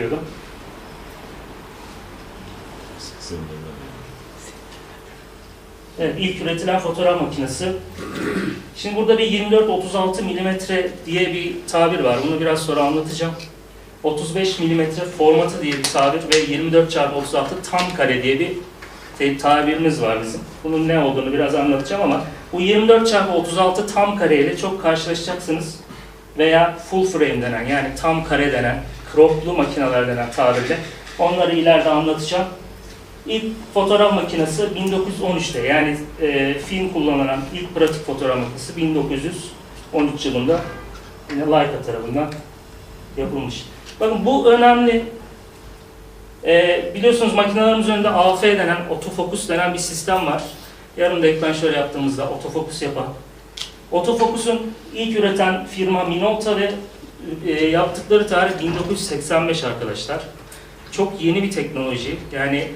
istiyordum. Evet, ilk üretilen fotoğraf makinesi. Şimdi burada bir 24-36 milimetre diye bir tabir var. Bunu biraz sonra anlatacağım. 35 milimetre formatı diye bir tabir ve 24 çarpı 36 tam kare diye bir tabirimiz var bizim. Bunun ne olduğunu biraz anlatacağım ama bu 24 çarpı 36 tam kare ile çok karşılaşacaksınız. Veya full frame denen yani tam kare denen, croplu makineler denen tabirle. Onları ileride anlatacağım. İlk fotoğraf makinesi 1913'te yani e, film kullanılan ilk pratik fotoğraf makinesi 1913 yılında yine Leica tarafından yapılmış. Bakın bu önemli. E, biliyorsunuz makinelerimiz önünde AF denen, otofokus denen bir sistem var. Yarın da ekran şöyle yaptığımızda otofokus yapan. Otofokusun ilk üreten firma Minolta ve e, yaptıkları tarih 1985 arkadaşlar. Çok yeni bir teknoloji. Yani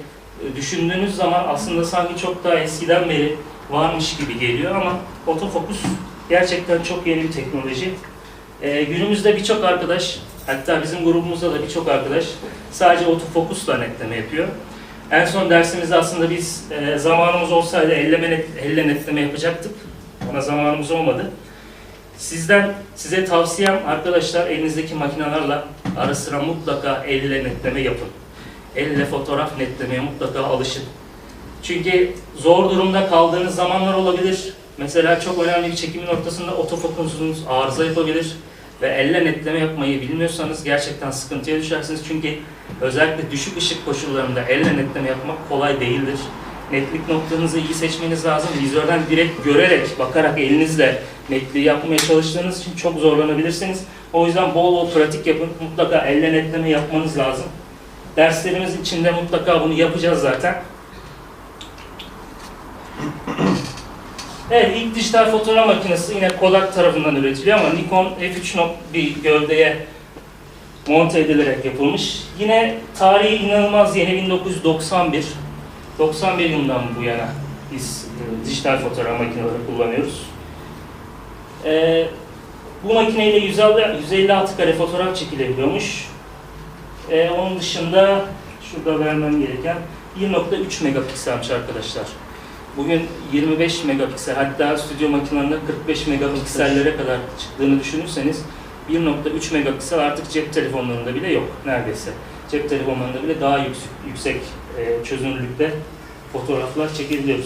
e, düşündüğünüz zaman aslında sanki çok daha eskiden beri varmış gibi geliyor ama otofokus gerçekten çok yeni bir teknoloji. E, günümüzde birçok arkadaş, hatta bizim grubumuzda da birçok arkadaş sadece otofokusla netleme yapıyor. En son dersimizde aslında biz e, zamanımız olsaydı elleme net, elle netleme yapacaktık. Ona zamanımız olmadı. Sizden size tavsiyem arkadaşlar elinizdeki makinelerle ara sıra mutlaka elle netleme yapın. Elle fotoğraf netlemeye mutlaka alışın. Çünkü zor durumda kaldığınız zamanlar olabilir. Mesela çok önemli bir çekimin ortasında otofokusunuz arıza yapabilir ve elle netleme yapmayı bilmiyorsanız gerçekten sıkıntıya düşersiniz. Çünkü özellikle düşük ışık koşullarında elle netleme yapmak kolay değildir. Netlik noktanızı iyi seçmeniz lazım. Vizörden direkt görerek, bakarak elinizle netliği yapmaya çalıştığınız için çok zorlanabilirsiniz. O yüzden bol bol pratik yapın. Mutlaka elle netleme yapmanız lazım. Derslerimiz içinde mutlaka bunu yapacağız zaten. Evet, ilk dijital fotoğraf makinesi yine Kodak tarafından üretiliyor ama Nikon F3 bir gövdeye monte edilerek yapılmış. Yine tarihi inanılmaz yeni 1991. 91 yılından bu yana biz e, dijital fotoğraf makineleri kullanıyoruz. E, bu makineyle 150, 156 kare fotoğraf çekilebiliyormuş. E, onun dışında şurada vermem gereken 1.3 megapikselmiş arkadaşlar. Bugün 25 megapiksel hatta stüdyo makinelerinde 45 megapiksellere kadar çıktığını düşünürseniz 1.3 megapiksel artık cep telefonlarında bile yok neredeyse. Cep telefonlarında bile daha yüksek, yüksek çözünürlükte fotoğraflar çekebiliyoruz.